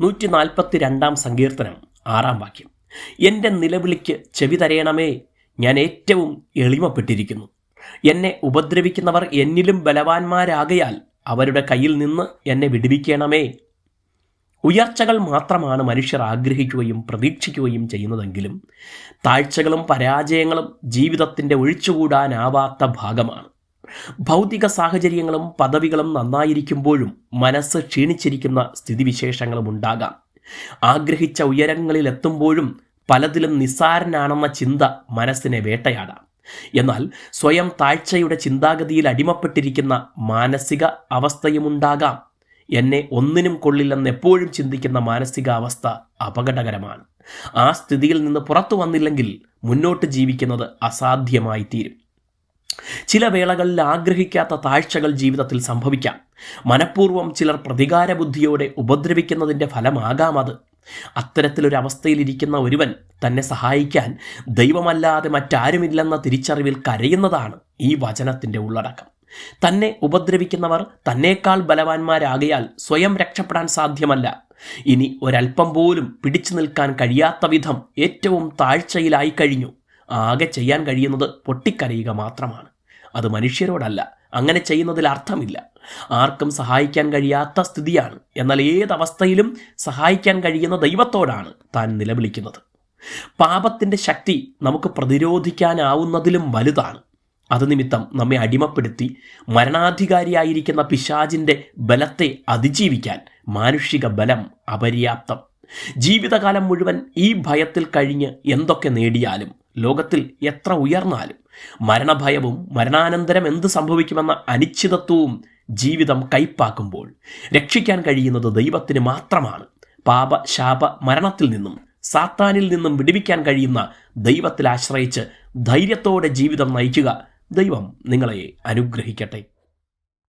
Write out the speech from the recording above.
നൂറ്റി നാൽപ്പത്തി രണ്ടാം സങ്കീർത്തനം ആറാം വാക്യം. എന്റെ നിലവിളിക്ക് ചെവി തരയണമേ ഞാൻ ഏറ്റവും എളിമപ്പെട്ടിരിക്കുന്നു. എന്നെ ഉപദ്രവിക്കുന്നവർ എന്നിലും ബലവാന്മാരാകയാൽ അവരുടെ കയ്യിൽ നിന്ന് എന്നെ വിടുവിക്കണമേ. ഉയർച്ചകൾ മാത്രമാണ് മനുഷ്യർ ആഗ്രഹിക്കുകയും പ്രതീക്ഷിക്കുകയും ചെയ്യുന്നതെങ്കിലും താഴ്ചകളും പരാജയങ്ങളും ജീവിതത്തിന്റെ ഒഴിച്ചുകൂടാനാവാത്ത ഭാഗമാണ്. ഭൗതിക സാഹചര്യങ്ങളും പദവികളും നന്നായിരിക്കുമ്പോഴും മനസ്സ് ക്ഷീണിച്ചിരിക്കുന്ന സ്ഥിതിവിശേഷങ്ങളും ഉണ്ടാകാം. ആഗ്രഹിച്ച ഉയരങ്ങളിൽ എത്തുമ്പോഴും പലതിലും നിസ്സാരനാണെന്ന ചിന്ത മനസ്സിനെ വേട്ടയാടാം. എന്നാൽ സ്വയം താഴ്ചയുടെ ചിന്താഗതിയിൽ അടിമപ്പെട്ടിരിക്കുന്ന മാനസിക അവസ്ഥയുമുണ്ടാകാം. എന്നെ ഒന്നിനും കൊള്ളില്ലെന്ന് എപ്പോഴും ചിന്തിക്കുന്ന മാനസികാവസ്ഥ അപകടകരമാണ്. ആ സ്ഥിതിയിൽ നിന്ന് പുറത്തു വന്നില്ലെങ്കിൽ മുന്നോട്ട് ജീവിക്കുന്നത് അസാധ്യമായി തീരും ചില വേളകളിൽ ആഗ്രഹിക്കാത്ത താഴ്ചകൾ ജീവിതത്തിൽ സംഭവിക്കാം. മനഃപൂർവം ചിലർ പ്രതികാര ബുദ്ധിയോടെ ഉപദ്രവിക്കുന്നതിന്റെ ഫലമാകാം അത്. അത്തരത്തിലൊരവസ്ഥയിലിരിക്കുന്ന ഒരുവൻ തന്നെ സഹായിക്കാൻ ദൈവമല്ലാതെ മറ്റാരുമില്ലെന്ന തിരിച്ചറിവിൽ കരയുന്നതാണ് ഈ വചനത്തിന്റെ ഉള്ളടക്കം. തന്നെ ഉപദ്രവിക്കുന്നവർ തന്നേക്കാൾ ബലവാന്മാരാകയാൽ സ്വയം രക്ഷപ്പെടാൻ സാധ്യമല്ല. ഇനി ഒരൽപ്പം പോലും പിടിച്ചു നിൽക്കാൻ കഴിയാത്ത വിധം ഏറ്റവും താഴ്ചയിലായി കഴിഞ്ഞു. ആകെ ചെയ്യാൻ കഴിയുന്നത് പൊട്ടിക്കരയുക മാത്രമാണ്. അത് മനുഷ്യരോടല്ല. അങ്ങനെ ചെയ്യുന്നതിൽ അർത്ഥമില്ല. ആർക്കും സഹായിക്കാൻ കഴിയാത്ത സ്ഥിതിയാണ്. എന്നാൽ ഏതവസ്ഥയിലും സഹായിക്കാൻ കഴിയുന്ന ദൈവത്തോടാണ് താൻ നിലവിളിക്കുന്നത്. പാപത്തിന്റെ ശക്തി നമുക്ക് പ്രതിരോധിക്കാനാവുന്നതിലും വലുതാണ്. അത് നിമിത്തം നമ്മെ അടിമപ്പെടുത്തി മരണാധികാരിയായിരിക്കുന്ന പിശാജിന്റെ ബലത്തെ അതിജീവിക്കാൻ മാനുഷിക ബലം അപര്യാപ്തം. ജീവിതകാലം മുഴുവൻ ഈ ഭയത്തിൽ കഴിഞ്ഞ് എന്തൊക്കെ നേടിയാലും ലോകത്തിൽ എത്ര ഉയർന്നാലും മരണഭയവും മരണാനന്തരം എന്ത് സംഭവിക്കുമെന്ന അനിശ്ചിതത്വവും ജീവിതം കൈപ്പാക്കുമ്പോൾ രക്ഷിക്കാൻ കഴിയുന്നത് ദൈവത്തിന് മാത്രമാണ്. പാപ ശാപ മരണത്തിൽ നിന്നും സാത്താനിൽ നിന്നും വിടുവിക്കാൻ കഴിയുന്ന ദൈവത്തിൽ ആശ്രയിച്ച് ധൈര്യത്തോടെ ജീവിതം നയിക്കുക ദൈവം നിങ്ങളെ അനുഗ്രഹിക്കട്ടെ.